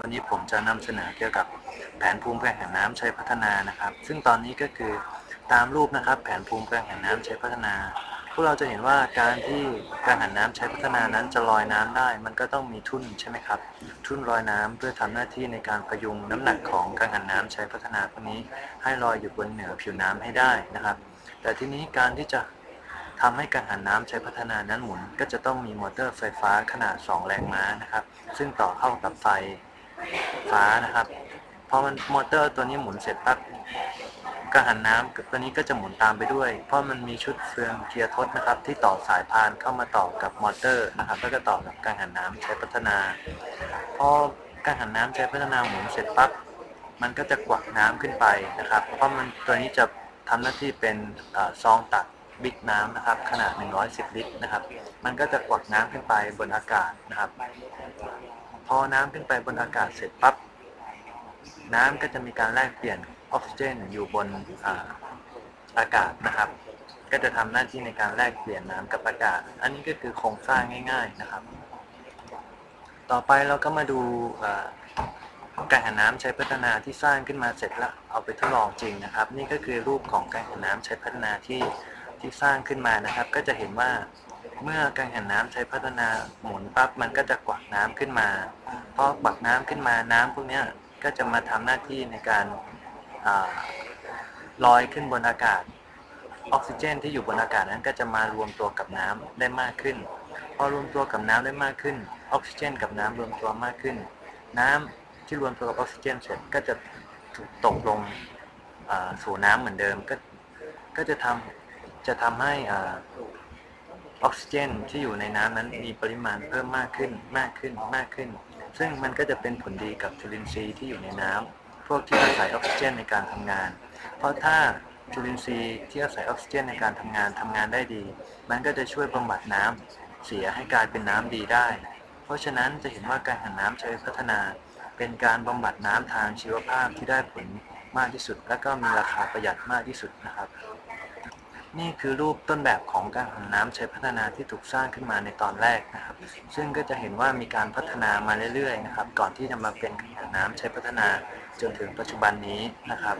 วันนี้ผมจะนำเสนอเกี่ยวกับแผนภูมิแกังหันน้ำใช้พัฒนานะครับ ซึ่งตอนนี้ก็คือตามรูปนะครับแผนภูมิแกังหันน้ำใช้พัฒนา พวกเราจะเห็นว่าการที่กังหันน้ำใช้พัฒนานั้นจะลอยน้ำได้ มันก็ต้องมีทุ่นใช่ไหมครับ ทุ่นลอยน้ำเพื่อทำหน้าที่ในการพยุงน้ำหนักของกังหันน้ำใช้พัฒนาพวกนี้ ให้ลอยอยู่บนเหนือผิวน้ำให้ได้นะครับ แต่ทีนี้การที่จะทำให้กังหันน้ำใช้พัฒนานั้นหมุน ก็จะต้องมีมอเตอร์ไฟฟ้าขนาด 2 แรงม้านะครับ ซึ่งต่อเข้ากับไฟ ฟ้านะครับพอมันมอเตอร์ตัวนี้หมุนเสร็จปั๊บกังหันน้ำกับตัวนี้ก็จะหมุนตามไปด้วย เพราะมันมีชุดเฟืองเกียร์ทดนะครับ ที่ต่อสายพานเข้ามาต่อกับมอเตอร์นะครับแล้วก็ต่อกับกังหันน้ำใช้พัฒนาพอกังหันน้ำใช้พัฒนาหมุนเสร็จปั๊บมันก็จะกวักน้ำขึ้นไปนะครับ เพราะมันตัวนี้จะทำหน้าที่เป็นซองตักบิ๊กน้ำนะครับขนาด 110 ลิตรนะครับ มันก็จะกวักน้ำขึ้นไปบนอากาศนะครับ พอน้ำขึ้นไปบนอากาศเสร็จปั๊บน้ำก็จะมีการแลกเปลี่ยนออกซิเจนอยู่บนอาอากาศนะครับ ก็จะทำหน้าที่ในการแลกเปลี่ยนน้ำกับอากาศ อันนี้ก็คือโครงสร้างง่าย ๆนะครับ ต่อไปเราก็มาดูการหันน้ำใช้พัฒนาที่สร้างขึ้นมาเสร็จแล้วเอาไปทดลองจริงนะครับ นี่ก็คือรูปของการหันน้ำใช้พัฒนาที่ที่สร้างขึ้นมานะครับ ก็จะเห็นว่า เมื่อการหันน้ำใช้พัฒนาหมุนปั๊บมันก็จะกวักน้ำขึ้นมาพอกวักน้ำขึ้นมาน้ำพวกนี้ก็จะมาทำหน้าที่ในการลอยขึ้นบนอากาศ ออกซิเจนที่อยู่บนอากาศนั้นก็จะมารวมตัวกับน้ำได้มากขึ้น พอรวมตัวกับน้ำได้มากขึ้น ออกซิเจน กับน้ำรวมตัวมากขึ้น น้ำที่รวมตัวกับออกซิเจนเสร็จก็จะถูกตกลงสู่น้ำเหมือนเดิมก็ก็จะทำจะทำให้ อออกซิเจนที่อยู่ในน้ำนั้นมีปริมาณเพิ่มมากขึ้นมากขึ้นมากขึ้น ซึ่งมันก็จะเป็นผลดีกับจุลินทรีย์ที่อยู่ในน้ำพวกที่อาศัยออกซิเจนในการทำงาน เพราะถ้าจุลินทรีย์ที่อาศัยออกซิเจนในการทำงานทำงานได้ดี มันก็จะช่วยบำบัดน้ำเสียให้กลายเป็นน้ำดีได้ เพราะฉะนั้นจะเห็นว่าการหันน้ำเชิงพัฒนา เป็นการบำบัดน้ำทางชีวภาพที่ได้ผลมากที่สุด และก็มีราคาประหยัดมากที่สุดนะครับ นี่คือรูปต้นแบบของการหันน้ำใช้พัฒนาที่ถูกสร้างขึ้นมาในตอนแรกนะครับ ซึ่งก็จะเห็นว่ามีการพัฒนามาเรื่อยๆนะครับ ก่อนที่จะมาเป็นการหันน้ำใช้พัฒนาจนถึงปัจจุบันนี้นะครับ